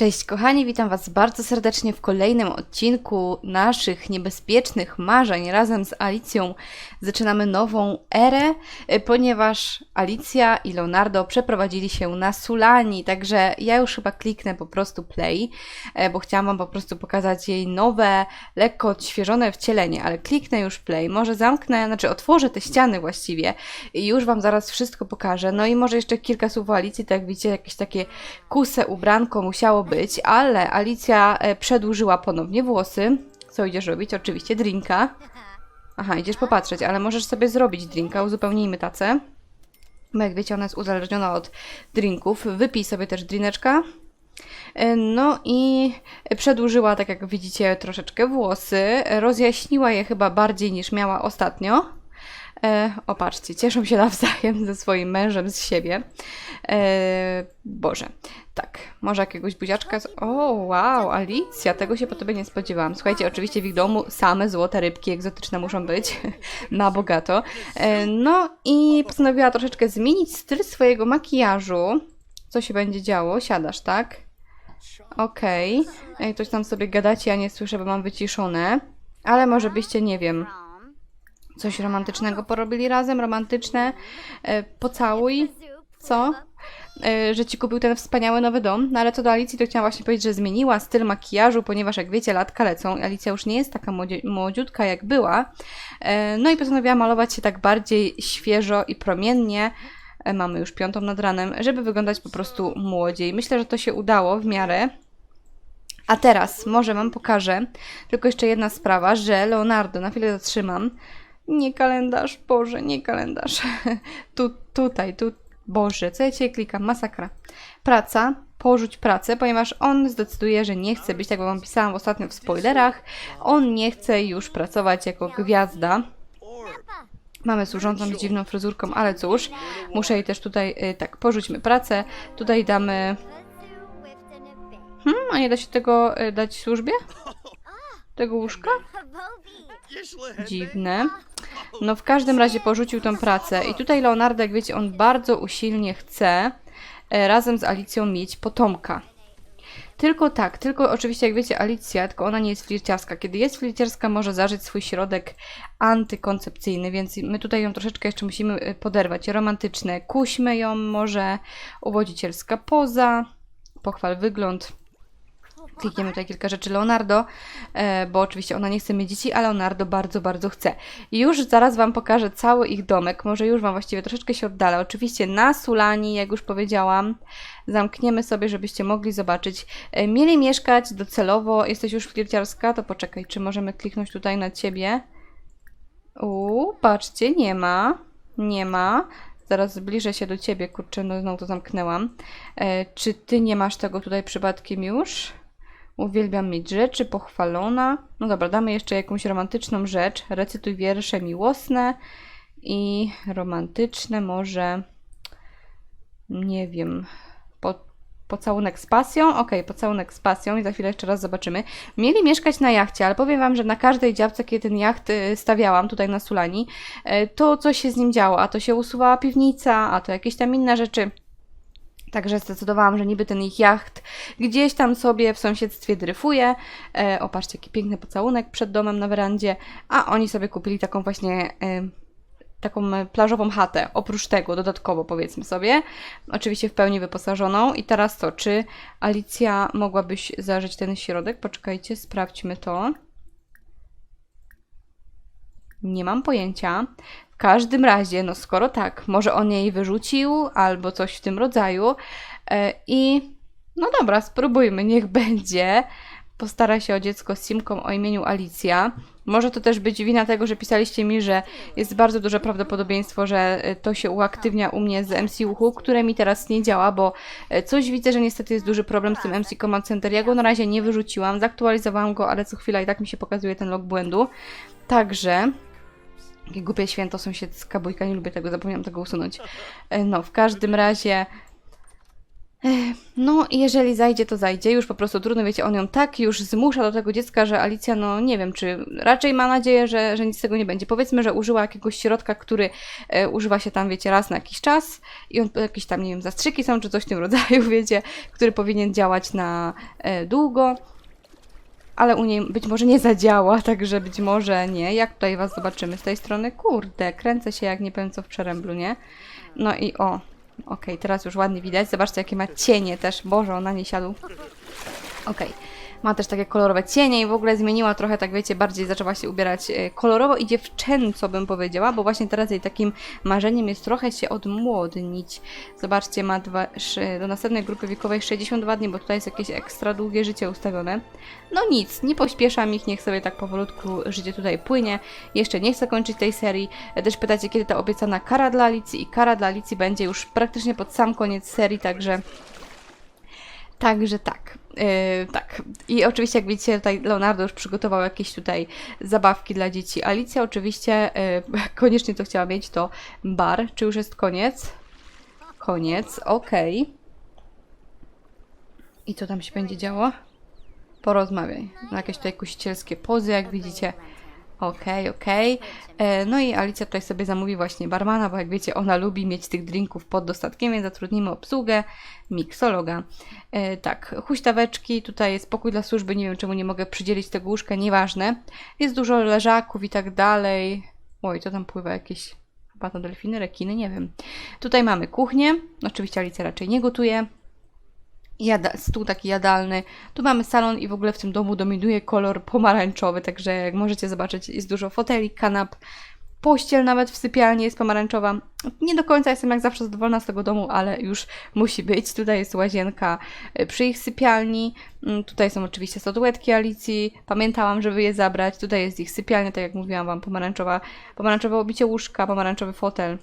Cześć kochani, witam Was bardzo serdecznie w kolejnym odcinku naszych niebezpiecznych marzeń. Razem z Alicją zaczynamy nową erę, e, ponieważ Alicja i Leonardo przeprowadzili się na Sulani, także ja już chyba kliknę po prostu play, e, bo chciałam Wam po prostu pokazać jej nowe, lekko odświeżone wcielenie, ale kliknę już play, może zamknę, znaczy otworzę te ściany właściwie i już Wam zaraz wszystko pokażę. No i może jeszcze kilka słów o Alicji, tak jak widzicie, jakieś takie kuse ubranko musiało być, ale Alicja e, przedłużyła ponownie włosy. Co idziesz robić? Oczywiście drinka. Aha, idziesz popatrzeć, ale możesz sobie zrobić drinka, uzupełnijmy tacę. Bo jak wiecie, ona jest uzależniona od drinków. Wypij sobie też drineczka. E, No i przedłużyła, tak jak widzicie, troszeczkę włosy. Rozjaśniła je chyba bardziej niż miała ostatnio. E, o, patrzcie, cieszą się nawzajem ze swoim mężem z siebie. E, Boże, tak, może jakiegoś buziaczka. Z... O, wow, Alicja, tego się po tobie nie spodziewałam. Słuchajcie, oczywiście w ich domu same złote rybki egzotyczne muszą być, na bogato. E, no i postanowiła troszeczkę zmienić styl swojego makijażu. Co się będzie działo? Siadasz, tak? Okej. Okay. Ktoś tam sobie gadacie, ja nie słyszę, bo mam wyciszone. Ale może byście, nie wiem, coś romantycznego porobili razem, romantyczne. E, pocałuj, co? E, że ci kupił ten wspaniały nowy dom. No ale co do Alicji, to chciałam właśnie powiedzieć, że zmieniła styl makijażu, ponieważ jak wiecie, latka lecą. Alicja już nie jest taka młodziutka jak była. E, no i postanowiła malować się tak bardziej świeżo i promiennie. Mamy już piątą nad ranem, żeby wyglądać po prostu młodziej. Myślę, że to się udało w miarę. A teraz może Wam pokażę tylko jeszcze jedna sprawa, że Leonardo, na chwilę zatrzymam, nie kalendarz, Boże, nie kalendarz. tu, tutaj, tu, Boże, co ja Cię klikam, masakra. Praca, porzuć pracę, ponieważ on zdecyduje, że nie chce być, tak jak Wam pisałam w spoilerach, on nie chce już pracować jako gwiazda. Mamy służącą z dziwną fryzurką, ale cóż, muszę jej też tutaj, y, tak, porzućmy pracę, tutaj damy... Hmm, a nie da się tego y, dać służbie? Tego łóżka? Dziwne. No w każdym razie porzucił tą pracę i tutaj Leonardo, jak wiecie, on bardzo usilnie chce e, razem z Alicją mieć potomka. Tylko tak, tylko oczywiście jak wiecie Alicja, tylko ona nie jest flirciarska. Kiedy jest flirciarska może zażyć swój środek antykoncepcyjny, więc my tutaj ją troszeczkę jeszcze musimy e, poderwać. Romantyczne, kuśmy ją może, uwodzicielska poza, pochwal wygląd, klikniemy tutaj kilka rzeczy Leonardo, e, bo oczywiście ona nie chce mieć dzieci, a Leonardo bardzo, bardzo chce. I już zaraz Wam pokażę cały ich domek, może już Wam właściwie troszeczkę się oddala. Oczywiście na Sulani, jak już powiedziałam, zamkniemy sobie, żebyście mogli zobaczyć. E, Mieli mieszkać docelowo, jesteś już flirciarska, to poczekaj, czy możemy kliknąć tutaj na Ciebie? Uuu, patrzcie, nie ma, nie ma. Zaraz zbliżę się do Ciebie, kurczę, no znowu to zamknęłam. E, czy Ty nie masz tego tutaj przypadkiem już? Uwielbiam mieć rzeczy, pochwalona. No dobra, damy jeszcze jakąś romantyczną rzecz. Recytuj wiersze miłosne i romantyczne może, nie wiem, po, pocałunek z pasją? Okej, pocałunek z pasją i za chwilę jeszcze raz zobaczymy. Mieli mieszkać na jachcie, ale powiem Wam, że na każdej działce, kiedy ten jacht y, stawiałam tutaj na Sulani, y, to coś się z nim działo, a to się usuwała piwnica, a to jakieś tam inne rzeczy. Także zdecydowałam, że niby ten ich jacht gdzieś tam sobie w sąsiedztwie dryfuje. E, o, patrzcie, jaki piękny pocałunek przed domem na werandzie. A oni sobie kupili taką właśnie e, taką e, plażową chatę. Oprócz tego, dodatkowo powiedzmy sobie. Oczywiście w pełni wyposażoną. I teraz co, czy Alicja mogłabyś zażyć ten środek? Poczekajcie, sprawdźmy to. Nie mam pojęcia. Każdym razie, no skoro tak, może on jej wyrzucił albo coś w tym rodzaju. E, I no dobra, spróbujmy, niech będzie. Postara się o dziecko z Simką o imieniu Alicja. Może to też być wina tego, że pisaliście mi, że jest bardzo duże prawdopodobieństwo, że e, to się uaktywnia u mnie z MC Uchu, które mi teraz nie działa, bo e, coś widzę, że niestety jest duży problem z tym MC Command Center. Ja go na razie nie wyrzuciłam, zaktualizowałam go, ale co chwila i tak mi się pokazuje ten log błędu. Także Jakie głupie święto sąsiedzka bójka, nie lubię tego, zapomniałam tego usunąć. E, No, w każdym razie No, jeżeli zajdzie, to zajdzie. Już po prostu trudno, wiecie, on ją tak już zmusza do tego dziecka, że Alicja, no nie wiem, czy raczej ma nadzieję, że, że nic z tego nie będzie. Powiedzmy, że użyła jakiegoś środka, który e, używa się tam, wiecie, raz na jakiś czas i on jakieś tam, nie wiem, zastrzyki są, czy coś w tym rodzaju, wiecie, który powinien działać na e, długo. Ale u niej być może nie zadziała, także być może nie. Jak tutaj was zobaczymy z tej strony? Kurde, kręcę się jak nie powiem co w przeręblu, nie? No i o, Okej, teraz już ładnie widać. Zobaczcie, jakie ma cienie też. Boże, ona nie siadł. Okej. Ma też takie kolorowe cienie i w ogóle zmieniła trochę, tak wiecie, bardziej zaczęła się ubierać e, kolorowo i dziewczęco bym powiedziała, bo właśnie teraz jej takim marzeniem jest trochę się odmłodnić. Zobaczcie, ma dwa, do następnej grupy wiekowej 62 dni, bo tutaj jest jakieś ekstra długie życie ustawione. No nic, nie pośpieszam ich, niech sobie tak powolutku życie tutaj płynie. Jeszcze nie chcę kończyć tej serii. Też pytacie, kiedy ta obiecana kara dla Alicji i kara dla Alicji będzie już praktycznie pod sam koniec serii, także Także tak. Yy, tak. I oczywiście, jak widzicie, tutaj Leonardo już przygotował jakieś tutaj zabawki dla dzieci. Alicja oczywiście yy, koniecznie to chciała mieć, to bar. Czy już jest koniec? Koniec, okej. I co tam się będzie działo? Porozmawiaj. Jakieś tutaj kusicielskie pozy, jak widzicie. Okej, okej. E, No i Alicja tutaj sobie zamówi właśnie barmana, bo jak wiecie, ona lubi mieć tych drinków pod dostatkiem, więc zatrudnimy obsługę, miksologa. E, tak, huśtaweczki, tutaj jest pokój dla służby, nie wiem czemu nie mogę przydzielić tego łóżka, nieważne. Jest dużo leżaków i tak dalej. Oj, to tam pływa jakieś, chyba to delfiny, rekiny, nie wiem. Tutaj mamy kuchnię, oczywiście Alicja raczej nie gotuje. Jada, stół taki jadalny. Tu mamy salon i w ogóle w tym domu dominuje kolor pomarańczowy, także jak możecie zobaczyć, jest dużo foteli, kanap, pościel nawet w sypialni jest pomarańczowa. Nie do końca jestem jak zawsze zadowolona z tego domu, ale już musi być. Tutaj jest łazienka y, przy ich sypialni. Mm, Tutaj są oczywiście statuetki Alicji. Pamiętałam, żeby je zabrać. Tutaj jest ich sypialnia, tak jak mówiłam Wam, pomarańczowa, pomarańczowe obicie łóżka, pomarańczowy fotel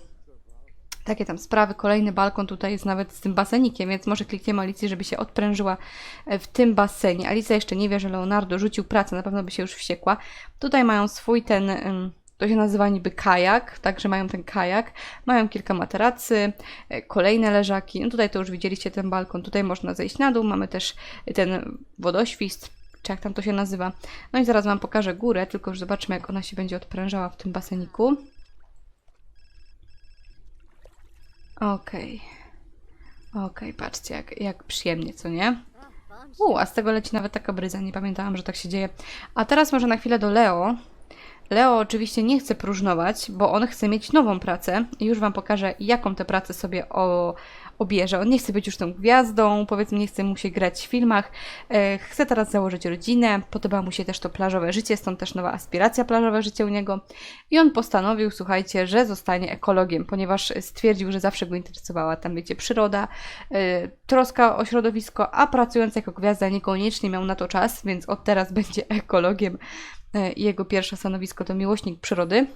takie tam sprawy. Kolejny balkon tutaj jest nawet z tym basenikiem, więc może klikniemy Alicji, żeby się odprężyła e, w tym basenie. Alicja jeszcze nie wie, że Leonardo rzucił pracę, na pewno by się już wściekła. Tutaj mają swój ten, to się nazywa niby kajak, także mają ten kajak. Mają kilka materacy, e, kolejne leżaki. No tutaj to już widzieliście ten balkon, tutaj można zejść na dół. Mamy też ten wodoświst, czy jak tam to się nazywa. No i zaraz Wam pokażę górę, tylko już zobaczmy, jak ona się będzie odprężała w tym baseniku. Okej. Okej, patrzcie, jak, jak przyjemnie, co nie? U, a z tego leci nawet taka bryza, nie pamiętałam, że tak się dzieje. A teraz może na chwilę do Leo. Leo oczywiście nie chce próżnować, bo on chce mieć nową pracę już Wam pokażę, jaką tę pracę sobie o, obierze. On nie chce być już tą gwiazdą, powiedzmy, nie chce mu się grać w filmach, e, chce teraz założyć rodzinę, podoba mu się też to plażowe życie, stąd też nowa aspiracja plażowe życie u niego i on postanowił, słuchajcie, że zostanie ekologiem, ponieważ stwierdził, że zawsze go interesowała tam, wiecie, przyroda, e, troska o środowisko, a pracując jako gwiazda niekoniecznie miał na to czas, więc od teraz będzie ekologiem e, jego pierwsze stanowisko to miłośnik przyrody.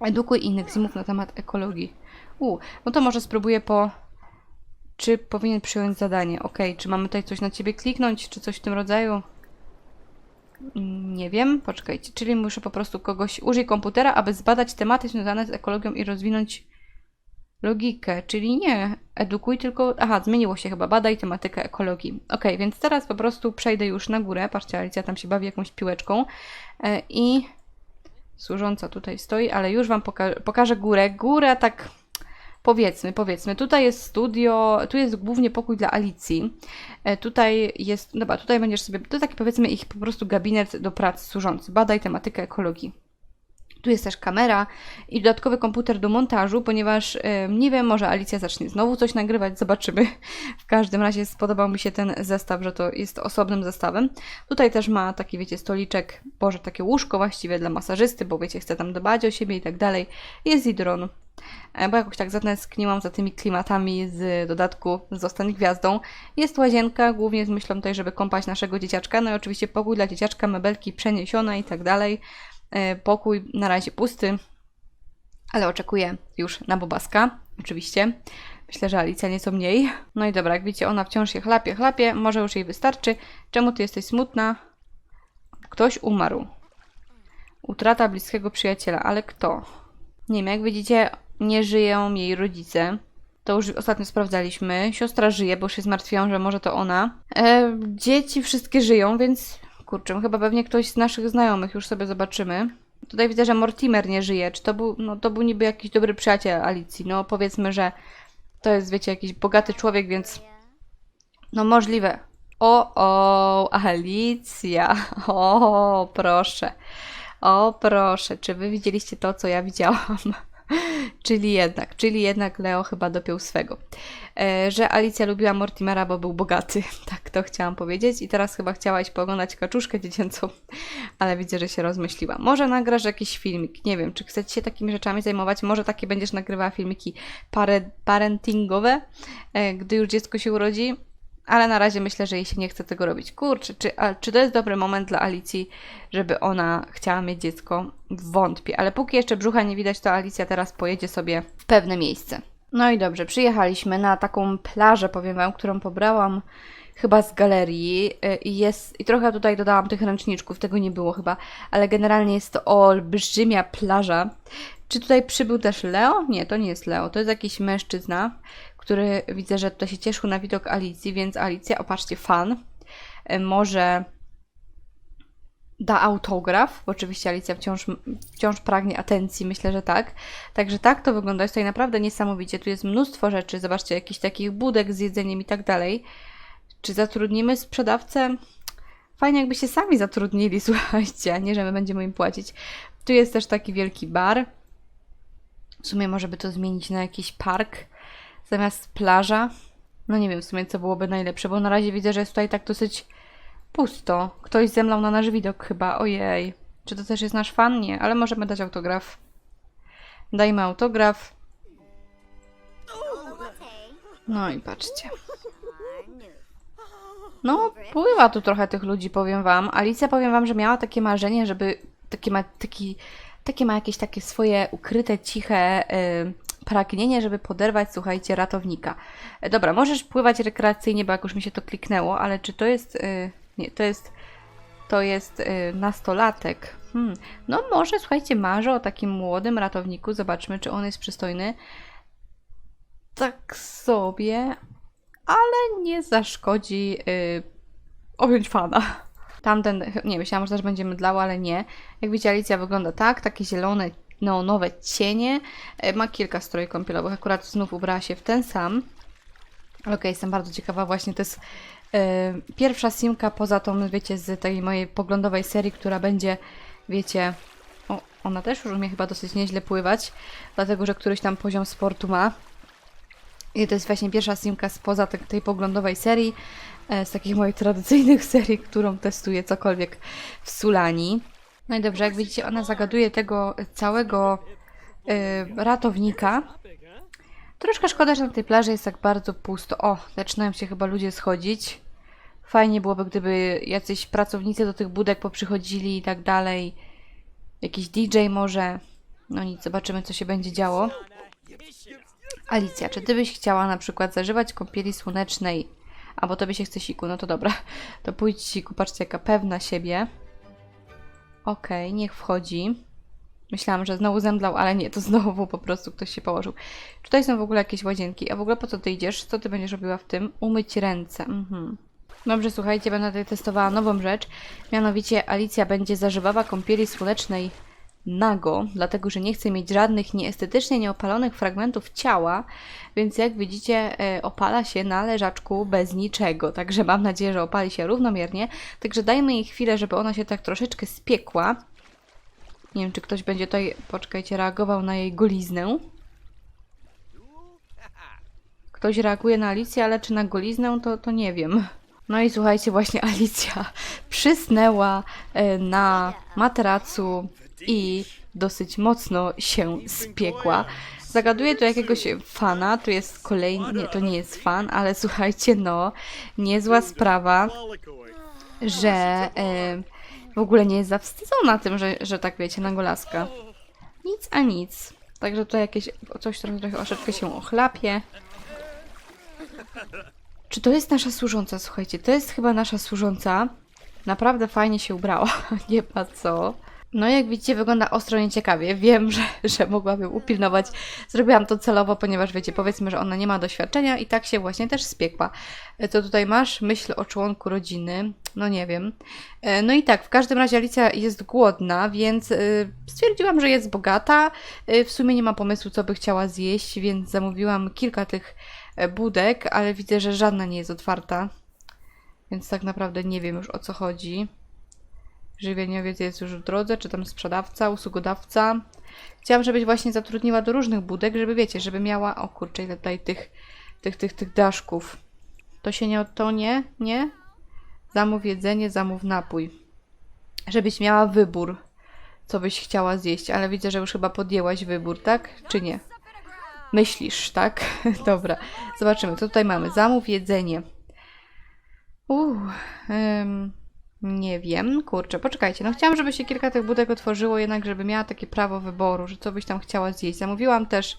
Edukuj innych zimów na temat ekologii. U, no to może spróbuję po czy powinien przyjąć zadanie? Ok, czy mamy tutaj coś na ciebie kliknąć, czy coś w tym rodzaju? Nie wiem, poczekajcie. Czyli muszę po prostu kogoś. Użyj komputera, aby zbadać tematy związane z ekologią i rozwinąć logikę. Czyli nie edukuj, tylko. Aha, zmieniło się chyba. Badaj tematykę ekologii. Ok, więc teraz po prostu przejdę już na górę. Patrzcie, Alicja tam się bawi jakąś piłeczką. E, I służąca tutaj stoi, ale już Wam poka- pokażę górę. Górę tak powiedzmy, powiedzmy, tutaj jest studio, tu jest głównie pokój dla Alicji. E, tutaj jest, dobra, tutaj będziesz sobie, to taki powiedzmy ich po prostu gabinet do pracy służący. Badaj tematykę ekologii. Tu jest też kamera i dodatkowy komputer do montażu, ponieważ nie wiem, może Alicja zacznie znowu coś nagrywać, zobaczymy. W każdym razie spodobał mi się ten zestaw, że to jest osobnym zestawem. Tutaj też ma taki, wiecie, stoliczek, boże, takie łóżko właściwie dla masażysty, bo wiecie, chce tam dbać o siebie i tak dalej. Jest i dron. E, Bo jakoś tak zatęskniłam za tymi klimatami z dodatku Zostań Gwiazdą. Jest łazienka, głównie z myślą tutaj, żeby kąpać naszego dzieciaczka. No i oczywiście pokój dla dzieciaczka, mebelki przeniesione i tak dalej. E, Pokój na razie pusty, ale oczekuję już na Bobaska, oczywiście. Myślę, że Alicja nieco mniej. No i dobra, jak widzicie, ona wciąż się chlapie, chlapie, może już jej wystarczy. Czemu ty jesteś smutna? Ktoś umarł. Utrata bliskiego przyjaciela, ale kto? Nie wiem, jak widzicie, nie żyją jej rodzice. To już ostatnio sprawdzaliśmy. Siostra żyje, bo się zmartwiłam, że może to ona. E, dzieci wszystkie żyją, więc kurczę, chyba pewnie ktoś z naszych znajomych, już sobie zobaczymy. Tutaj widzę, że Mortimer nie żyje. Czy to był, no to był niby jakiś dobry przyjaciel Alicji. No powiedzmy, że to jest, wiecie, jakiś bogaty człowiek, więc no możliwe. O, o, Alicja. O, proszę. O, proszę. Czy wy widzieliście to, co ja widziałam? czyli jednak, czyli jednak Leo chyba dopiął swego. E, że Alicja lubiła Mortimera, bo był bogaty. Tak to chciałam powiedzieć. I teraz chyba chciałaś pooglądać kaczuszkę dziecięcą, ale widzę, że się rozmyśliła. Może nagrasz jakiś filmik. Nie wiem, czy chcecie się takimi rzeczami zajmować. Może takie będziesz nagrywała filmiki pare, parentingowe, e, gdy już dziecko się urodzi. Ale na razie myślę, że jej się nie chce tego robić. Kurczę, czy, a, czy to jest dobry moment dla Alicji, żeby ona chciała mieć dziecko? Wątpię, ale póki jeszcze brzucha nie widać, to Alicja teraz pojedzie sobie w pewne miejsce. No i dobrze, przyjechaliśmy na taką plażę, powiem Wam, którą pobrałam chyba z galerii y, i jest, i trochę tutaj dodałam tych ręczniczków, tego nie było chyba, ale generalnie jest to olbrzymia plaża. Czy tutaj przybył też Leo? Nie, to nie jest Leo, to jest jakiś mężczyzna, który widzę, że tutaj się cieszył na widok Alicji, więc Alicja, opatrzcie, fan, y, może da autograf, bo oczywiście Alicja wciąż, wciąż pragnie atencji, myślę, że tak. Także tak to wygląda, jest tutaj naprawdę niesamowicie. Tu jest mnóstwo rzeczy, zobaczcie, jakichś takich budek z jedzeniem i tak dalej. Czy zatrudnimy sprzedawcę? Fajnie jakby się sami zatrudnili, słuchajcie, a nie, że my będziemy im płacić. Tu jest też taki wielki bar. W sumie może by to zmienić na jakiś park zamiast plaża. No nie wiem w sumie, co byłoby najlepsze, bo na razie widzę, że jest tutaj tak dosyć pusto. Ktoś zemlał na nasz widok chyba, ojej. Czy to też jest nasz fan? Nie, ale możemy dać autograf. Dajmy autograf. No i patrzcie. No, pływa tu trochę tych ludzi, powiem wam. Alicja, powiem wam, że miała takie marzenie, żeby takie ma, taki, takie ma jakieś takie swoje ukryte, ciche y, pragnienie, żeby poderwać, słuchajcie, ratownika. E, dobra, możesz pływać rekreacyjnie, bo jak już mi się to kliknęło, ale czy to jest... Y, nie, to jest... To jest y, nastolatek. Hmm. No może, słuchajcie, marzę o takim młodym ratowniku. Zobaczmy, czy on jest przystojny. Tak sobie, ale nie zaszkodzi y, objąć fana. Tamten, nie, myślałam, że też będzie mydlało, ale nie. Jak widzicie, Alicja wygląda tak, takie zielone, neonowe cienie. E, Ma kilka stroi kąpielowych, akurat znów ubrała się w ten sam. Okej, jestem bardzo ciekawa, właśnie to jest e, pierwsza simka poza tą, wiecie, z tej mojej poglądowej serii, która będzie, wiecie, o, ona też już umie chyba dosyć nieźle pływać, dlatego, że któryś tam poziom sportu ma. I to jest właśnie pierwsza simka spoza te, tej poglądowej serii, e, z takich moich tradycyjnych serii, którą testuję cokolwiek w Sulani. No i dobrze, jak widzicie, ona zagaduje tego całego e, ratownika. Troszkę szkoda, że na tej plaży jest tak bardzo pusto. O, zaczynają się chyba ludzie schodzić. Fajnie byłoby, gdyby jacyś pracownicy do tych budek poprzychodzili i tak dalej. Jakiś DJ może. No nic, zobaczymy, co się będzie działo. Alicja, czy ty byś chciała na przykład zażywać kąpieli słonecznej, albo tobie się chce siku, no to dobra, to pójdź siku, patrzcie jaka pewna siebie. Okej, niech wchodzi. Myślałam, że znowu zemdlał, ale nie, to znowu po prostu ktoś się położył. Tutaj są w ogóle jakieś łazienki, a w ogóle po co ty idziesz? Co ty będziesz robiła w tym? Umyć ręce. Mhm. Dobrze, słuchajcie, będę tutaj testowała nową rzecz. Mianowicie Alicja będzie zażywała kąpieli słonecznej nago, dlatego że nie chce mieć żadnych nieestetycznie nieopalonych fragmentów ciała, więc jak widzicie e, opala się na leżaczku bez niczego, także mam nadzieję, że opali się równomiernie, także dajmy jej chwilę, żeby ona się tak troszeczkę spiekła. Nie wiem, czy ktoś będzie tutaj, poczekajcie, reagował na jej goliznę. Ktoś reaguje na Alicję, ale czy na goliznę, to, to nie wiem. No i słuchajcie, właśnie Alicja przysnęła e, na materacu i dosyć mocno się spiekła. Zagaduję tu jakiegoś fana, tu jest kolejny, to nie jest fan, ale słuchajcie, no, niezła sprawa, że e, w ogóle nie jest zawstydzona tym, że, że tak wiecie, nagolaska. Nic a nic. Także tutaj jakieś coś trochę, trochę troszeczkę się ochlapie. Czy to jest nasza służąca? Słuchajcie, to jest chyba nasza służąca. Naprawdę fajnie się ubrała. Nie ma co. No jak widzicie, wygląda ostro nieciekawie. Wiem, że, że mogłabym upilnować. Zrobiłam to celowo, ponieważ wiecie, powiedzmy, że ona nie ma doświadczenia i tak się właśnie też spiekła. E, Co tutaj masz? Myśl o członku rodziny. No nie wiem. E, No i tak, w każdym razie Alicja jest głodna, więc e, stwierdziłam, że jest bogata. W sumie nie ma pomysłu, co by chciała zjeść, więc zamówiłam kilka tych budek, ale widzę, że żadna nie jest otwarta. Więc tak naprawdę nie wiem już o co chodzi. Żywieniowiec jest już w drodze, czy tam sprzedawca, usługodawca. Chciałam, żebyś właśnie zatrudniła do różnych budek, żeby wiecie, żeby miała. O kurczę, ile tutaj tych, tych, tych, tych daszków. To się nie to nie? Nie? Zamów jedzenie, zamów napój. Żebyś miała wybór, co byś chciała zjeść, ale widzę, że już chyba podjęłaś wybór, tak? Czy nie? Myślisz, tak? Dobra, zobaczymy. Co tutaj mamy? Zamów jedzenie. Uuu, ym, nie wiem, kurczę, poczekajcie. No chciałam, żeby się kilka tych budek otworzyło, jednak żeby miała takie prawo wyboru, że co byś tam chciała zjeść. Zamówiłam też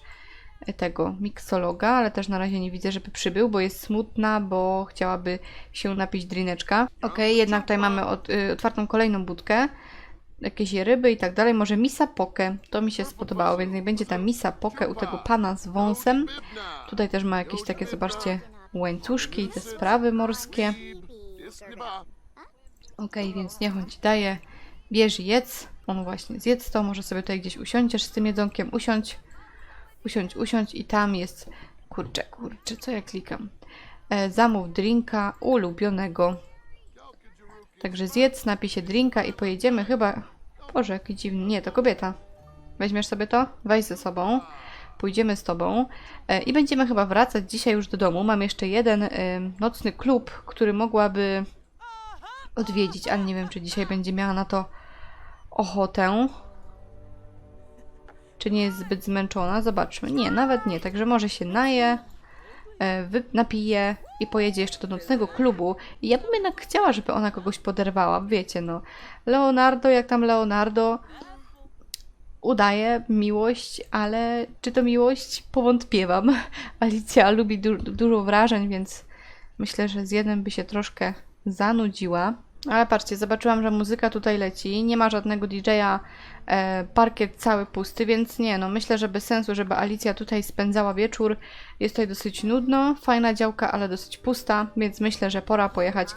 e, tego miksologa, ale też na razie nie widzę, żeby przybył, bo jest smutna, bo chciałaby się napić drineczka. Okej, jednak tutaj mamy ot, y, otwartą kolejną budkę. Jakieś ryby i tak dalej. Może misa poke. To mi się spodobało, więc niech będzie ta misa poke u tego pana z wąsem. Tutaj też ma jakieś takie, zobaczcie, łańcuszki i te sprawy morskie. Okej, więc niech on ci daje. Bierz i jedz. On właśnie zjedz to. Może sobie tutaj gdzieś usiądziesz z tym jedzonkiem. Usiądź. Usiądź, usiądź i tam jest... Kurczę, kurczę, co ja klikam? E, zamów drinka ulubionego. Także zjedz, napij się drinka i pojedziemy chyba... Boże, jaki dziwny. Nie, to kobieta. Weźmiesz sobie to? Weź ze sobą. Pójdziemy z tobą e, i będziemy chyba wracać dzisiaj już do domu. Mam jeszcze jeden e, nocny klub, który mogłaby odwiedzić, ale nie wiem, czy dzisiaj będzie miała na to ochotę. Czy nie jest zbyt zmęczona? Zobaczmy. Nie, nawet nie. Także może się naje, e, napije i pojedzie jeszcze do nocnego klubu. I ja bym jednak chciała, żeby ona kogoś poderwała. Wiecie, no. Leonardo, jak tam Leonardo udaje miłość, ale czy to miłość? Powątpiewam. Alicja lubi du- dużo wrażeń, więc myślę, że z jednym by się troszkę zanudziła. Ale patrzcie, zobaczyłam, że muzyka tutaj leci, nie ma żadnego DJ-a, e, parkiet cały pusty, więc nie, no myślę, że bez sensu, żeby Alicja tutaj spędzała wieczór. Jest tutaj dosyć nudno, fajna działka, ale dosyć pusta, więc myślę, że pora pojechać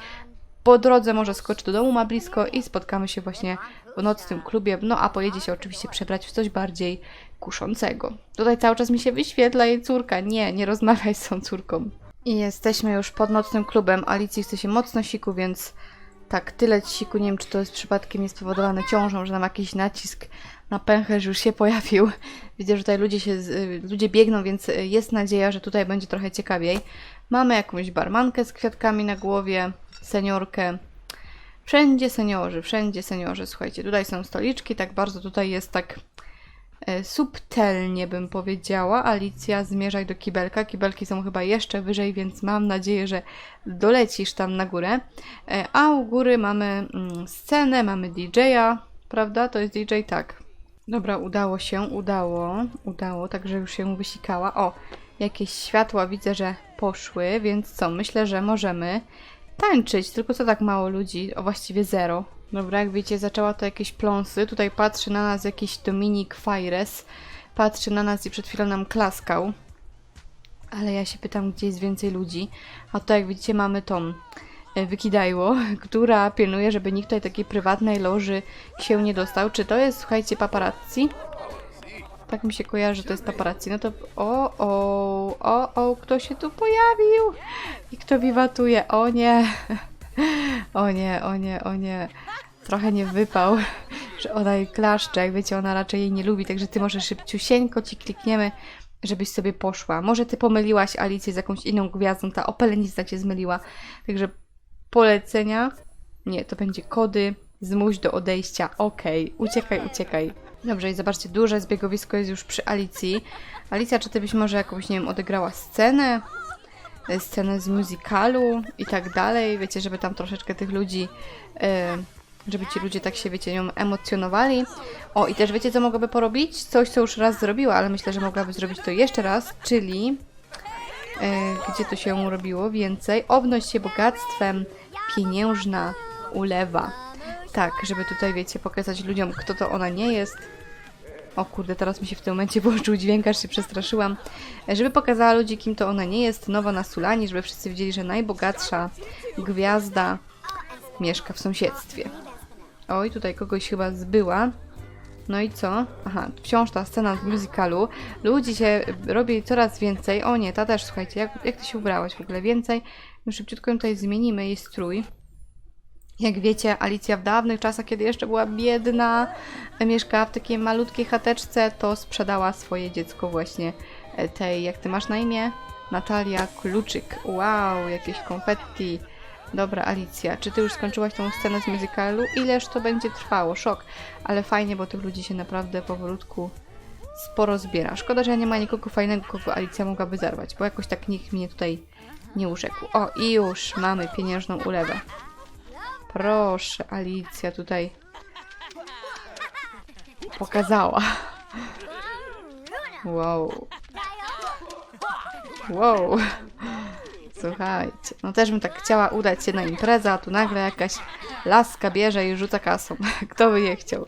po drodze, może skocz do domu, ma blisko i spotkamy się właśnie w nocnym klubie, no a pojedzie się oczywiście przebrać w coś bardziej kuszącego. Tutaj cały czas mi się wyświetla jej córka, nie, nie rozmawiaj z tą córką. I jesteśmy już pod nocnym klubem. Alicji chce się mocno siku, więc tak, tyle siku. Nie wiem, czy to jest przypadkiem niespowodowane ciążą, że nam jakiś nacisk na pęcherz już się pojawił. Widzę, że tutaj ludzie, się, y, ludzie biegną, więc y, jest nadzieja, że tutaj będzie trochę ciekawiej. Mamy jakąś barmankę z kwiatkami na głowie, seniorkę. Wszędzie seniorzy, wszędzie seniorzy. Słuchajcie, tutaj są stoliczki, tak bardzo tutaj jest tak subtelnie bym powiedziała. Alicja, zmierzaj do kibelka. Kibelki są chyba jeszcze wyżej, więc mam nadzieję, że dolecisz tam na górę. E, A u góry mamy mm, scenę, mamy DJ-a, prawda? To jest DJ, tak. Dobra, udało się, udało, udało, także już się wysikała. O, jakieś światła widzę, że poszły, więc co? Myślę, że możemy tańczyć, tylko co tak mało ludzi? O, właściwie zero. Dobra, jak wiecie, zaczęła to jakieś pląsy. Tutaj patrzy na nas jakiś Dominik Fires. Patrzy na nas i przed chwilą nam klaskał. Ale ja się pytam, gdzie jest więcej ludzi. A to jak widzicie, mamy tą e, Wykidajło, która pilnuje, żeby nikt tutaj takiej prywatnej loży się nie dostał. Czy to jest, słuchajcie, paparazzi? Tak mi się kojarzy, że to jest paparazzi. No to o, o, o, o, kto się tu pojawił? I kto wiwatuje? O nie. O nie, o nie, o nie. Trochę nie wypał, że ona jej klaszcze. Jak wiecie, ona raczej jej nie lubi, także ty może szybciusieńko ci klikniemy, żebyś sobie poszła. Może ty pomyliłaś Alicję z jakąś inną gwiazdą, ta opelenista cię zmyliła. Także polecenia. Nie, to będzie kody. Zmuś do odejścia. Okej, uciekaj, uciekaj. Dobrze, i zobaczcie, duże zbiegowisko jest już przy Alicji. Alicja, czy ty byś może jakąś, nie wiem, odegrała scenę? Scenę z musicalu i tak dalej. Wiecie, żeby tam troszeczkę tych ludzi, e, żeby ci ludzie tak się, wiecie, nią emocjonowali. O, i też wiecie, co mogłaby porobić? Coś, co już raz zrobiła, ale myślę, że mogłaby zrobić to jeszcze raz, czyli e, gdzie to się robiło więcej. Obnoś się bogactwem, pieniężna ulewa. Tak, żeby tutaj, wiecie, pokazać ludziom, kto to ona nie jest. O kurde, teraz mi się w tym momencie włączył dźwięk, aż się przestraszyłam. E, Żeby pokazała ludzi, kim to ona nie jest, nowa na Sulani, żeby wszyscy wiedzieli, że najbogatsza gwiazda mieszka w sąsiedztwie. Oj, tutaj kogoś chyba zbyła. No i co? Aha, wciąż ta scena w musicalu. Ludzi się robi coraz więcej. O nie, ta też, słuchajcie, jak, jak ty się ubrałaś w ogóle? Więcej. No szybciutko ją tutaj zmienimy jej strój. Jak wiecie, Alicja w dawnych czasach, kiedy jeszcze była biedna, mieszkała w takiej malutkiej chateczce, to sprzedała swoje dziecko właśnie e, tej, jak ty masz na imię? Natalia Kluczyk. Wow, jakieś konfetti. Dobra, Alicja, czy ty już skończyłaś tą scenę z musicalu? Ileż to będzie trwało? Szok. Ale fajnie, bo tych ludzi się naprawdę powolutku sporo zbiera. Szkoda, że nie ma nikogo fajnego, kogo Alicja mogłaby zerwać, bo jakoś tak nikt mnie tutaj nie urzekł. O, i już mamy pieniężną ulewę. Proszę, Alicja tutaj pokazała. Wow. Wow. Słuchajcie, no też bym tak chciała udać się na imprezę, a tu nagle jakaś laska bierze i rzuca kasą. Kto by je chciał?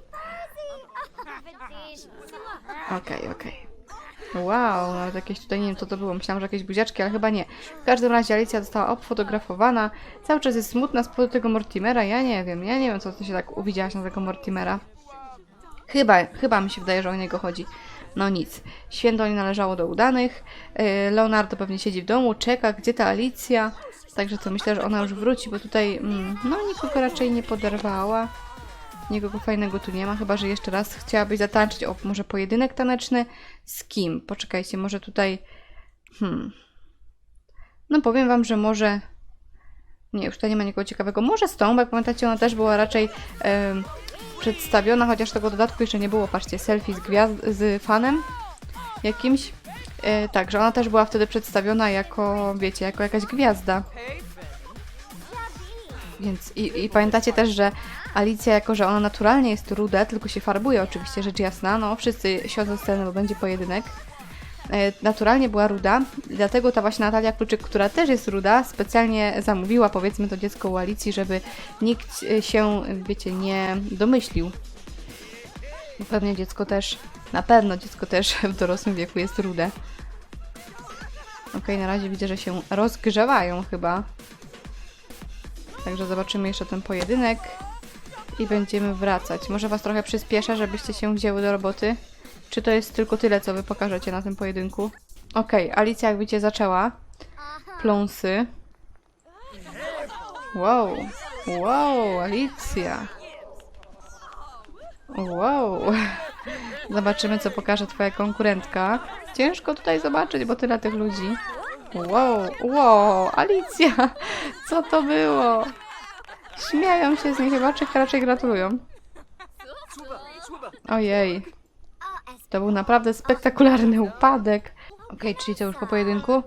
Okej, okej. Wow, nawet jakieś tutaj, nie wiem co to było, myślałam, że jakieś buziaczki, ale chyba nie. W każdym razie Alicja została obfotografowana, cały czas jest smutna z powodu tego Mortimera, ja nie wiem, ja nie wiem co ty się tak uwidziałaś na tego Mortimera. Chyba, chyba mi się wydaje, że o niego chodzi. No nic. Święto nie należało do udanych. Yy, Leonardo pewnie siedzi w domu, czeka, gdzie ta Alicja. Także to myślę, że ona już wróci, bo tutaj mm, no nikogo raczej nie poderwała. Nikogo fajnego tu nie ma, chyba że jeszcze raz chciałabyś zatańczyć. O, może pojedynek taneczny? Z kim? Poczekajcie, może tutaj. Hmm. No powiem wam, że może. Nie, już tutaj nie ma nikogo ciekawego. Może z tą, bo jak pamiętacie, ona też była raczej em, przedstawiona, chociaż tego dodatku jeszcze nie było. Patrzcie, selfie z, gwiazd z fanem jakimś. E, tak, że ona też była wtedy przedstawiona jako, wiecie, jako jakaś gwiazda. Więc i, i pamiętacie też, że Alicja, jako że ona naturalnie jest ruda, tylko się farbuje oczywiście, rzecz jasna, no wszyscy siądą scenę, bo będzie pojedynek. E, naturalnie była ruda, dlatego ta właśnie Natalia Kluczyk, która też jest ruda, specjalnie zamówiła powiedzmy to dziecko u Alicji, żeby nikt e, się, wiecie, nie domyślił. Pewnie dziecko też, na pewno dziecko też w dorosłym wieku jest rude. Okej, na razie widzę, że się rozgrzewają chyba. Także zobaczymy jeszcze ten pojedynek i będziemy wracać. Może Was trochę przyspieszę, żebyście się wzięły do roboty? Czy to jest tylko tyle, co Wy pokażecie na tym pojedynku? Okej, Alicja jak widzicie zaczęła. Pląsy. Wow. Wow, Alicja. Wow. Zobaczymy, co pokaże Twoja konkurentka. Ciężko tutaj zobaczyć, bo tyle tych ludzi. Wow, wow, Alicja, co to było? Śmieją się z niej chyba, czy raczej gratulują? Ojej, to był naprawdę spektakularny upadek. Okej, czyli to już po pojedynku?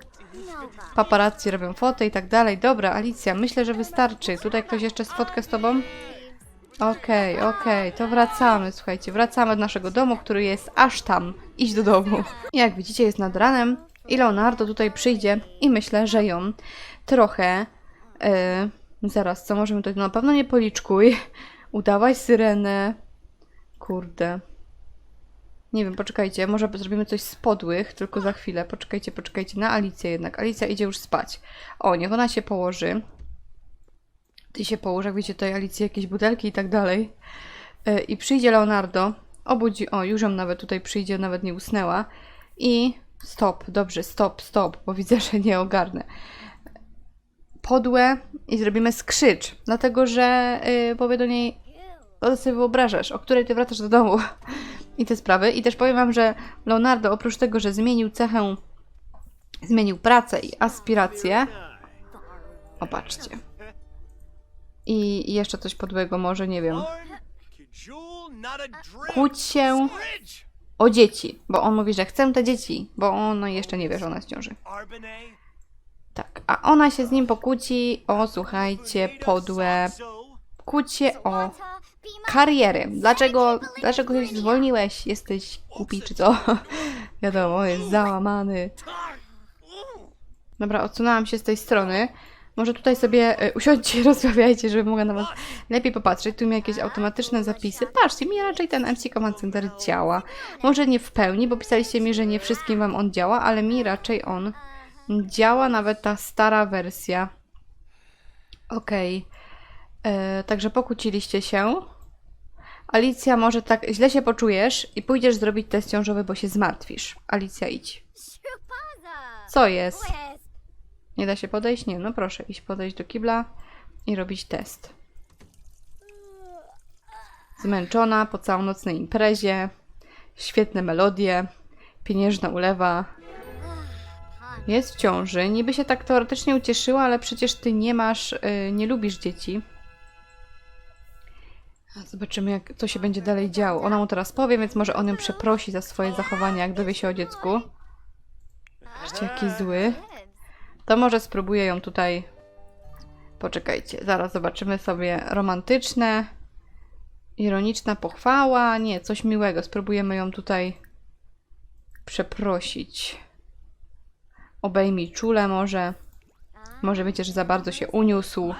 Paparazzi robią foty i tak dalej. Dobra, Alicja, myślę, że wystarczy. Tutaj ktoś jeszcze sfotkę z tobą? Okej, okej, to wracamy, słuchajcie, wracamy do naszego domu, który jest aż tam. Idź do domu. Jak widzicie, jest nad ranem i Leonardo tutaj przyjdzie i myślę, że ją trochę... Yy, zaraz, co możemy tutaj... No, na pewno nie policzkuj. Udawaj syrenę. Kurde. Nie wiem, poczekajcie, może zrobimy coś z podłych, tylko za chwilę. Poczekajcie, poczekajcie na Alicję jednak. Alicja idzie już spać. O, niech ona się położy. Ty się połóż, jak wiecie, tutaj Alicji jakieś butelki i tak dalej. E, I przyjdzie Leonardo, obudzi, o, już ją nawet tutaj przyjdzie, nawet nie usnęła. I stop, dobrze, stop, stop, bo widzę, że nie ogarnę. Podłe i zrobimy skrzycz, dlatego że yy, powie do niej, o sobie wyobrażasz, o której ty wracasz do domu i te sprawy. I też powiem wam, że Leonardo oprócz tego, że zmienił cechę, zmienił pracę i aspiracje, opatrzcie. I jeszcze coś podłego, może nie wiem. Kłóć się O dzieci, bo on mówi, że chcę te dzieci, bo on jeszcze nie wie, że ona ciąży. Tak, a ona się z nim pokłóci o, słuchajcie, podłe kłócie o kariery. Dlaczego, dlaczego się zwolniłeś? Jesteś głupi czy co? Wiadomo, jest załamany. Dobra, odsunęłam się z tej strony, Może tutaj sobie e, usiądźcie i rozmawiajcie, żeby mogła na Was lepiej popatrzeć. Tu mi jakieś automatyczne zapisy. Patrzcie, mi raczej ten MC Command Center działa. Może nie w pełni, bo pisaliście mi, że nie wszystkim Wam on działa, ale mi raczej on działa, nawet ta stara wersja. Okej. E, Także pokłóciliście się. Alicja, może tak źle się poczujesz i pójdziesz zrobić test ciążowy, bo się zmartwisz. Alicja, idź. Co jest? Nie da się podejść? Nie, no proszę, iść podejść do kibla i robić test. Zmęczona po całonocnej imprezie, świetne melodie, pieniężna ulewa, jest w ciąży. Niby się tak teoretycznie ucieszyła, ale przecież ty nie masz, y, nie lubisz dzieci. Zobaczymy, jak to się będzie dalej działo. Ona mu teraz powie, więc może on ją przeprosi za swoje zachowanie, jak dowie się o dziecku. Patrzcie, jaki zły. To może spróbuję ją tutaj. Poczekajcie, zaraz zobaczymy sobie romantyczne. Ironiczna pochwała. Nie, coś miłego. Spróbujemy ją tutaj przeprosić. Obejmij czule może. Może wiecie, że za bardzo się uniósł.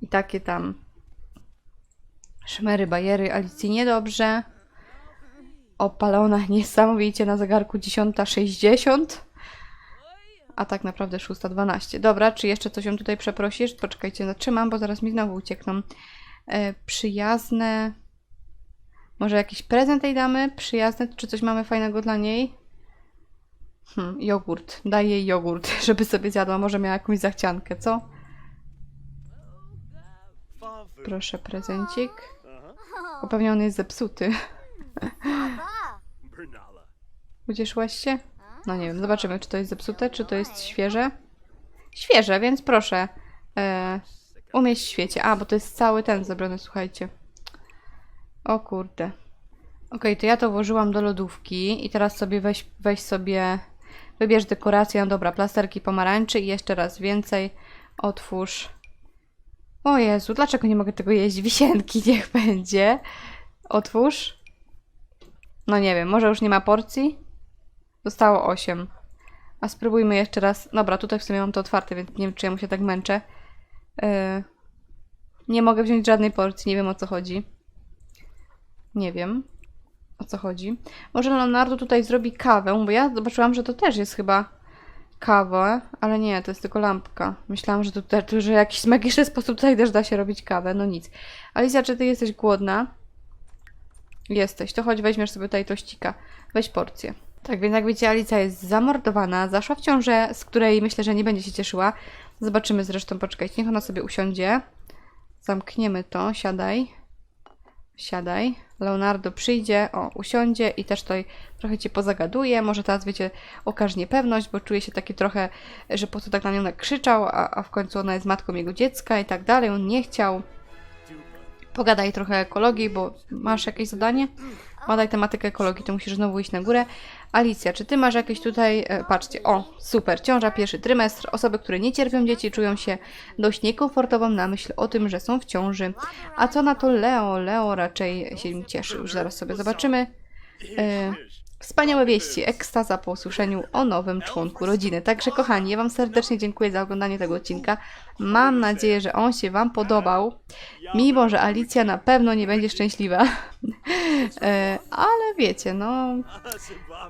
I takie tam szmery, bajery Alicji niedobrze. Opalona niesamowicie na zegarku 10.60. A tak naprawdę 6.12. Dobra, czy jeszcze coś ją tutaj przeprosisz? Poczekajcie, zatrzymam, bo zaraz mi znowu uciekną. E, przyjazne. Może jakiś prezent jej damy? Przyjazne, czy coś mamy fajnego dla niej? Hmm, jogurt. Daj jej jogurt, żeby sobie zjadła. Może miała jakąś zachciankę, co? Proszę, prezencik. Bo pewnie on jest zepsuty. Ucieszyłaś się? No nie wiem, zobaczymy, czy to jest zepsute, czy to jest świeże. Świeże, więc proszę. E, umieść w świecie. A, bo to jest cały ten zebrany, słuchajcie. O kurde. Okej, to ja to włożyłam do lodówki i teraz sobie weź, weź sobie, wybierz dekorację, no dobra, plasterki pomarańczy i jeszcze raz więcej. Otwórz. O Jezu, dlaczego nie mogę tego jeść? Wisienki niech będzie. Otwórz. No nie wiem, może już nie ma porcji? Zostało 8. A spróbujmy jeszcze raz. Dobra, tutaj w sumie mam to otwarte, więc nie wiem, czy ja mu się tak męczę. Yy, nie mogę wziąć żadnej porcji, nie wiem o co chodzi. Nie wiem o co chodzi. Może Leonardo tutaj zrobi kawę, bo ja zobaczyłam, że to też jest chyba kawa, ale nie, to jest tylko lampka. Myślałam, że, tutaj, że jakiś magiczny sposób tutaj też da się robić kawę. No nic. Alicja, czy ty jesteś głodna? Jesteś, to chodź weźmiesz sobie tutaj tościka. Weź porcję. Tak więc jak widzicie, Alicja jest zamordowana, zaszła w ciążę, z której myślę, że nie będzie się cieszyła. Zobaczymy zresztą, poczekajcie, niech ona sobie usiądzie. Zamkniemy to, siadaj. Siadaj. Leonardo przyjdzie, o, usiądzie i też tutaj trochę cię pozagaduje. Może teraz, wiecie, okaże niepewność, bo czuje się taki trochę, że po co tak na nią nakrzyczał, a, a w końcu ona jest matką jego dziecka i tak dalej. On nie chciał. Pogadaj trochę ekologii, bo masz jakieś zadanie? Badaj tematykę ekologii, to musisz znowu iść na górę. Alicja, czy ty masz jakieś tutaj, e, patrzcie, o, super, ciąża, pierwszy trymestr. Osoby, które nie cierpią dzieci, czują się dość niekomfortowo na myśl o tym, że są w ciąży. A co na to Leo? Leo raczej się cieszy. Już zaraz sobie zobaczymy. E, Wspaniałe wieści, ekstaza po usłyszeniu o nowym członku rodziny. Także kochani, ja Wam serdecznie dziękuję za oglądanie tego odcinka. Mam nadzieję, że on się Wam podobał, mimo że Alicja na pewno nie będzie szczęśliwa. E, Ale wiecie, no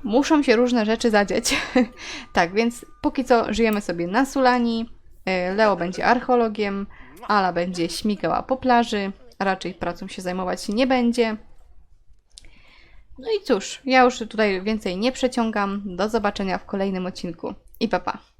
muszą się różne rzeczy zadzieć. tak, więc póki co żyjemy sobie na Sulani. E, Leo będzie archeologiem, Ala będzie śmigała po plaży, raczej pracą się zajmować nie będzie. No i cóż, ja już tutaj więcej nie przeciągam. Do zobaczenia w kolejnym odcinku i pa pa.